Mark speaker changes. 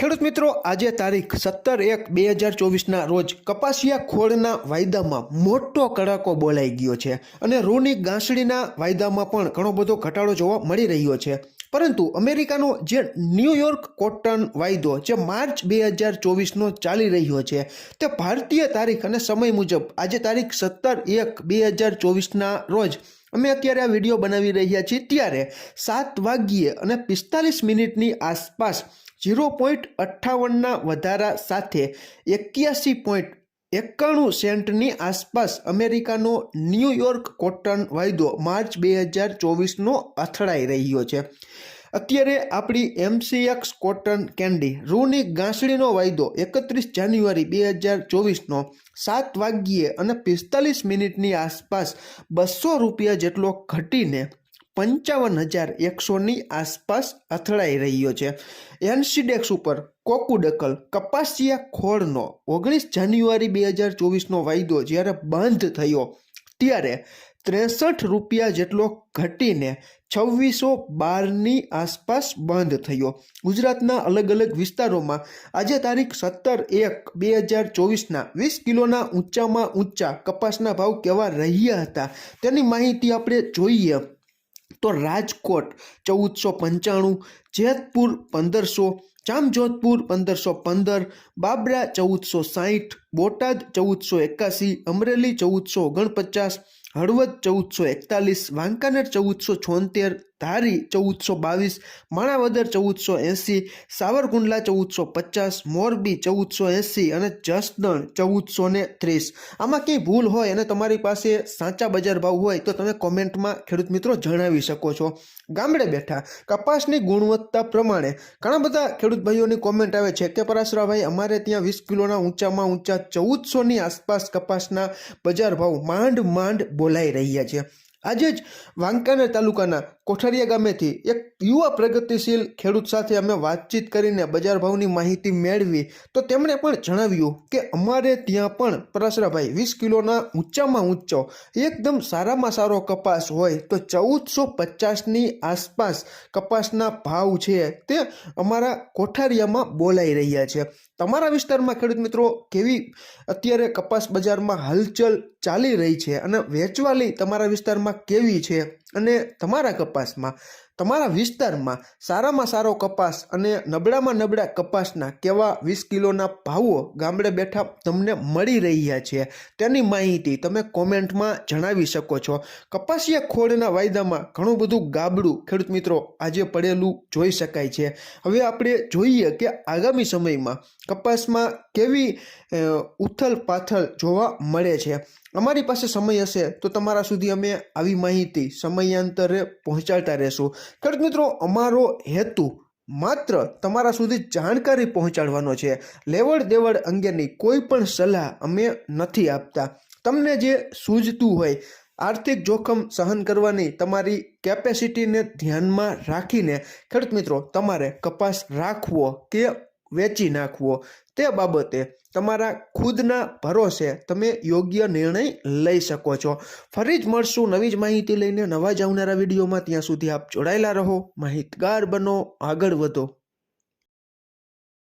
Speaker 1: ખેડૂત મિત્રો, આજે તારીખ સત્તર એક બે હજાર ચોવીસના રોજ કપાસિયા ખોળના વાયદામાં મોટો કડાકો બોલાઈ ગયો છે અને રૂની ગાંસડીના વાયદામાં પણ ઘણો બધો ઘટાડો જોવા મળી રહ્યો છે. પરંતુ અમેરિકાનો જે ન્યૂયોર્ક કોટન વાયદો જે માર્ચ બે હજાર ચોવીસનો ચાલી રહ્યો છે, તે ભારતીય તારીખ અને સમય મુજબ આજે તારીખ સત્તર એક બે હજાર ચોવીસના રોજ અમે અત્યારે આ વીડિયો બનાવી રહ્યા છીએ. ત્યારે સાત વાગ્યે અને પિસ્તાલીસ મિનિટની આસપાસ ઝીરો પોઈન્ટ અઠ્ઠાવનના વધારા સાથે એક્યાસી પોઈન્ટ એકાણું સેન્ટની આસપાસ અમેરિકાનો ન્યૂયોર્ક કોટન વાયદો માર્ચ બે હજાર ચોવીસનો અથડાઈ રહ્યો છે. અત્યારે આપણી એમસીએક્સ કોટન કેન્ડી રૂની ગાંસડીનો વાયદો એકત્રીસ જાન્યુઆરી બે હજાર ચોવીસનો સાત વાગ્યે અને પિસ્તાલીસ મિનિટની આસપાસ બસો રૂપિયા જેટલો ઘટીને પંચાવન હજાર એકસોની આસપાસ અથડાઈ રહ્યો છે. એનસીડેક્સ ઉપર કોકુડકલ કપાસિયા ખોળનો ઓગણીસ જાન્યુઆરી બે હજાર ચોવીસનો વાયદો જ્યારે બંધ થયો ત્યારે ત્રેસઠ રૂપિયા જેટલો ઘટીને છવ્વીસો બારની આસપાસ બંધ થયો. ગુજરાતના અલગ અલગ વિસ્તારોમાં આજે તારીખ સત્તર એક બે હજાર ચોવીસના વીસ કિલોના ઊંચામાં ઊંચા કપાસના ભાવ કેવા રહ્યા હતા તેની માહિતી આપણે જોઈએ. તો રાજકોટ ચૌદસો પંચાણું, જેતપુર પંદરસો, જામજોધપુર પંદરસો પંદર, બાબરા ચૌદસો સાહીઠ, બોટાદ ચૌદસો એકાસી, અમરેલી ચૌદસો ઓગણપચાસ, હળવદ ચૌદસો એકતાલીસ, વાંકાનેર ચૌદસો છોતેર ધારી ચૌદસો બાવીસ, માણાવદર ચૌદસો એંસી, સાવરકુંડલા ચૌદસો પચાસ, મોરબી ચૌદસો એંસી અને જસદણ ચૌદસો ને ત્રીસ. આમાં કંઈ ભૂલ હોય અને તમારી પાસે સાચા બજાર ભાવ હોય તો તમે કોમેન્ટમાં ખેડૂત મિત્રો જણાવી શકો છો. ગામડે બેઠા કપાસની ગુણવત્તા પ્રમાણે ઘણા બધા ખેડૂત ભાઈઓની કોમેન્ટ આવે છે કે પરાશરાભાઈ, અમારે ત્યાં વીસ કિલોના ઊંચામાં ઊંચા ચૌદસોની આસપાસ કપાસના બજાર ભાવ માંડ માંડ બોલાઈ રહ્યા છે. આજે જ વાંકાનેર તાલુકાના કોઠારિયા ગામેથી એક યુવા પ્રગતિશીલ ખેડૂત સાથે અમે વાતચીત કરીને બજાર ભાવની માહિતી મેળવી તો તેમણે પણ જણાવ્યું કે અમારે ત્યાં પણ પરાસરાભાઈ વીસ કિલોના ઊંચામાં ઊંચો, એકદમ સારામાં સારો કપાસ હોય તો ચૌદસો પચાસની આસપાસ કપાસના ભાવ છે તે અમારા કોઠારિયામાં બોલાઈ રહ્યા છે. તમારા વિસ્તારમાં ખેડૂત મિત્રો કેવી અત્યારે કપાસ બજારમાં હલચલ ચાલી રહી છે અને વેચવાલી તમારા વિસ્તારમાં કેવી છે અને તમારા કપાસમાં તમારા વિસ્તારમાં સારામાં સારો કપાસ અને નબળામાં નબળા કપાસના કેવા વીસ કિલોના ભાવો ગામડે બેઠા તમને મળી રહ્યા છે, તેની માહિતી તમે કોમેન્ટમાં જણાવી શકો છો. કપાસિયા ખોળના વાયદામાં ઘણું બધું ગાબડું ખેડૂત મિત્રો આજે પડેલું જોઈ શકાય છે. હવે આપણે જોઈએ કે આગામી સમયમાં કપાસમાં કેવી ઉથલ પાથલ જોવા મળે છે. અમારી પાસે સમય હશે તો તમારા સુધી અમે આવી માહિતી સમયાંતરે પહોંચાડતા રહેશું. ખેડૂત મિત્રો, અમારો હેતુ માત્ર તમારા સુધી જાણકારી પહોંચાડવાનો છે. લેવડ દેવડ અંગેની કોઈ પણ સલાહ અમે નથી આપતા. તમને જે સૂઝતું હોય, આર્થિક જોખમ સહન કરવાની તમારી કેપેસિટીને ધ્યાનમાં રાખીને ખેડૂત મિત્રો, તમારે કપાસ રાખવો કે વેચી નાખવો. તે બાબતે તમારા ખુદના ભરોસે તમે યોગ્ય નિર્ણય લઈ શકો છો. ફરી જ મળશું નવી જ માહિતી લઈને નવા જ આવનારા વિડીયોમાં. ત્યાં સુધી આપ જોડાયેલા રહો. માહિતગાર બનો. આગળ વધો.